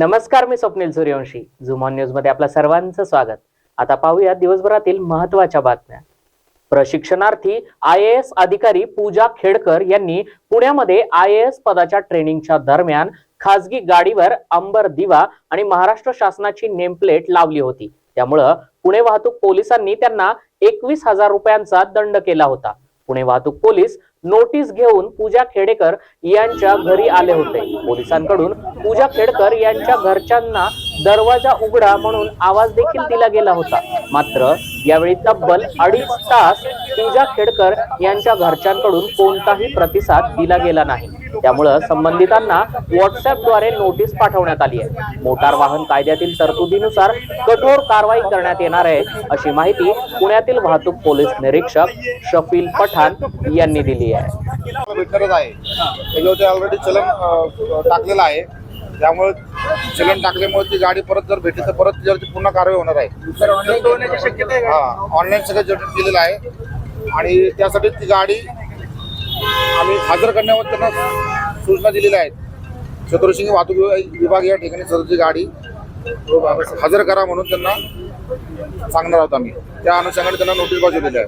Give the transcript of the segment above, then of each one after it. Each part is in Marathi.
नमस्कार मी स्वप्नील सूर्यवंशी. झुमॉन न्यूजमध्ये आपल्या सर्वांचं स्वागत. आता पाहूया दिवसभरातील महत्त्वाच्या बातम्या. प्रशिक्षणार्थी आय ए एस अधिकारी पूजा खेडकर यांनी पुण्यामध्ये आय ए एस पदाच्या ट्रेनिंगच्या दरम्यान खासगी गाडीवर अंबर दिवा आणि महाराष्ट्र शासनाची नेमप्लेट लावली होती. त्यामुळं पुणे वाहतूक पोलिसांनी त्यांना एकवीस हजार रुपयांचा दंड केला होता. पुणे वाहतूक पोलीस नोटीस घेऊन पूजा खेडेकर यांच्या घरी आले होते. पोलिसांकडून पूजा खेडकर यांच्या घरच्यांना दरवाजा उघडा म्हणून आवाज देखील दिला गेला होता. मात्र यावेळी तब्बल अडीच तास पूजा खेडकर यांच्या घरच्यांकडून कोणताही प्रतिसाद दिला गेला नाही. त्यामुळं संबंधितांना व्हॉट्सअपद्वारे नोटीस पाठवण्यात आली आहे. मोटार वाहन कायद्यातील तरतुदीनुसार कठोर कारवाई करण्यात येणार आहे अशी माहिती पुण्यातील वाहतूक पोलीस निरीक्षक शफील पठाण यांनी दिली आहे. ऑलरेडी चलन टाकलेलं आहे त्यामुळे चलन टाकल्यामुळे ती गाडी परत जर भेटली तर परत त्याच्यावरती पुन्हा कारवाई होणार आहे. हा ऑनलाईन सगळं जनरेट केलेलं आहे. आणि त्यासाठी ती गाडी आम्ही हजर करण्यावर त्यांना सूचना दिलेल्या आहेत. चतुर्सिंग वाहतूक विभाग- या ठिकाणी सदरची गाडी हजर करा म्हणून त्यांना सांगणार आहोत आम्ही. त्या अनुषंगाने त्यांना नोटीस बजावलेली आहे.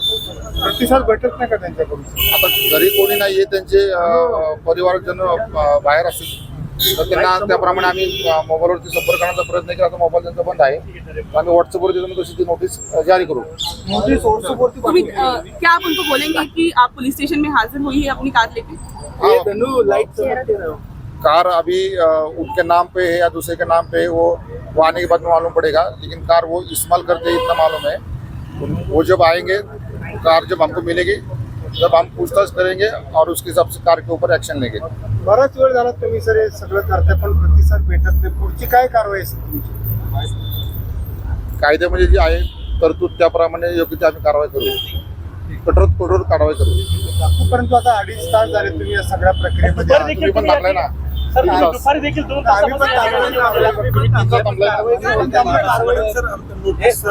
प्रतिसाद भेटत नाही का त्यांच्याकडून? आता घरी कोणी नाहीये त्यांचे अ, परिवारजन बाहेर असतील. तर त्यांना त्याप्रमाणे आम्ही मोबाईलवरती संपर्क करण्याचा प्रयत्न केला तर मोबाईल त्यांचा बंद आहे. तर आम्ही व्हॉट्सअपवर देतो तशी ती नोटीस जारी करू. नोटीस व्हॉट्सअपवरती तुम्ही अ, क्या आप उनको बोलेंगे कि आप पुलिस स्टेशन में हाजिर हुई है अपनी कार लेके? हाँ, कार अभी अ, उनके नाम पे है या दूसरे के नाम पे है वो वो आने के बाद में मालूम पड़ेगा लेकिन कार वो इस्तेमाल करते हैं इतना मालूम है। उन- वो जब आएँगे कार जब हमको मिलेगी जब हम पूछताछ करेंगे और उसके हिसाब से कार के ऊपर एक्शन लेंगे। बराच वेळ झाला तुम्ही सर हे सगळं करताय पण प्रतिसाद भेटत नाही. पुढची काय कारवाई असेल तुमची? कायद्यामध्ये जे आहे तरतूद त्याप्रमाणे योग्य ते आम्ही कारवाई करू. कठोर कठोर कारवाई करू. परंतु आता अडीच तास झाले तुम्ही या सगळ्या प्रक्रियेमध्ये आहात. तुम्ही पण थांबलाय ना. आम्ही पण कारवाई कारवाई तुम्ही तिथं थांबलाय. ना? पण त्यामुळे कारवाई सर नोटीस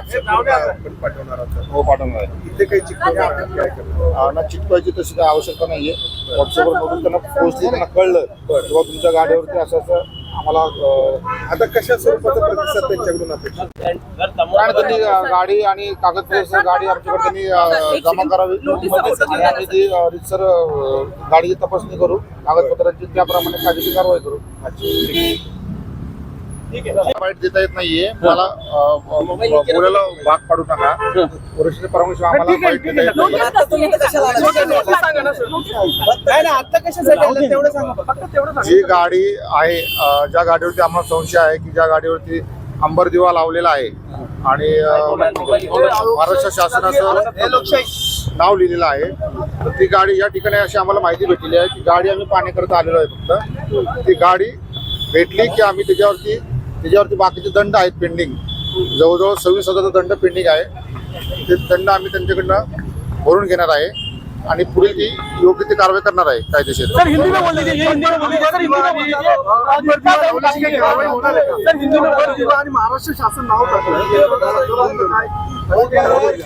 पाठवणार आहात. हो पाठवणार आहे. इथे काही चिकन काय करणार अं, ना चिटकवायची तशी काही आवश्यकता नाहीये. व्हॉट्सअपवर बघून त्यांना पोहोचली त्यांना कळलं. किंवा तुमच्या गाडीवरती असं असं आम्हाला अं, आता कशा स्वरूपाचा प्रतिसाद त्यांच्याकडून अपेक्षित? आणि त्यांनी अं, गाडी आणि कागदपत्र गाडी आमच्याकडे त्यांनी अं, जमा करावी. आणि आम्ही ती अं, रितसर अं, गाडीची तपासणी करू. कागदपत्रांची त्याप्रमाणे कायदेशीर कारवाई करू. वाईट देता येत नाहीये. मला बोलायला भाग पाडू नका. वरिष्ठ परमेश्वर आम्हाला वाईट देता येत नाही जी गाडी आहे अ, ज्या गाडीवरती आम्हाला संशय आहे की ज्या गाडीवरती अंबर दिवा लावलेला आहे आणि अ, महाराष्ट्र शासनाचं नाव लिहिलेलं आहे. तर ती गाडी या ठिकाणी अशी आम्हाला माहिती भेटलेली आहे की गाडी आम्ही पाहण्याकरता आलेलो आहे फक्त. ती गाडी भेटली की आम्ही त्याच्यावरती त्याच्यावरती बाकीचे दंड आहेत पेंडिंग जवळजवळ सव्वीस हजारचा दंड पेंडिंग आहे. ते दंड आम्ही त्यांच्याकडनं भरून घेणार आहे. आणि पुढील ती योग्य ती कारवाई करणार आहे कायदेशीर. महाराष्ट्र शासन नाव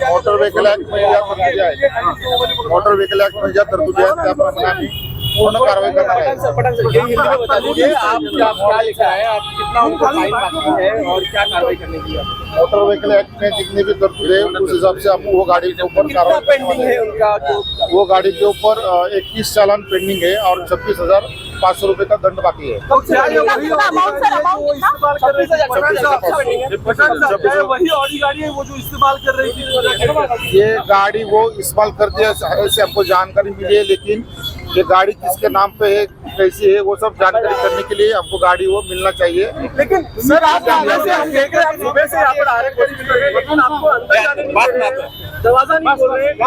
मोटर व्हेकल ऍक्ट आहेत मोटर व्हेकल ऍक्ट ज्या तरतुदी आहेत त्याप्रमाणे आम्ही पूर्ण बता दीजिए आप क्या क्या लिखा है आप कितना उनको फाइन बाकी है और क्या कार्रवाई करने की है? मोटर व्हीकल एक्ट में जितने भी तरतुद है उस हिसाब से हम वो गाड़ी के ऊपर कार्रवाई पेंडिंग है उनका जो वो गाड़ी के ऊपर इक्कीस चालान पेंडिंग है और छब्बीस हज़ार पाँच सौ रूपए का दंड बाकी है। वही ऑडी गाड़ी वो इस्तेमाल कर रही थी। ये गाड़ी वो इस्तेमाल करती है ऐसे हमको जानकारी मिली है लेकिन ये गाड़ी किसके नाम पे है कैसी है वो सब जानकारी करने के लिए आपको गाड़ी वो मिलना चाहिए लेकिन सर आप सामने से हम देख रहे हैं आप सुबह से यहाँ पर आ रहे हैं कोई आपको अंदर जाने नहीं दे रहे हैं। दरवाज़ा नहीं खोल रहे हैं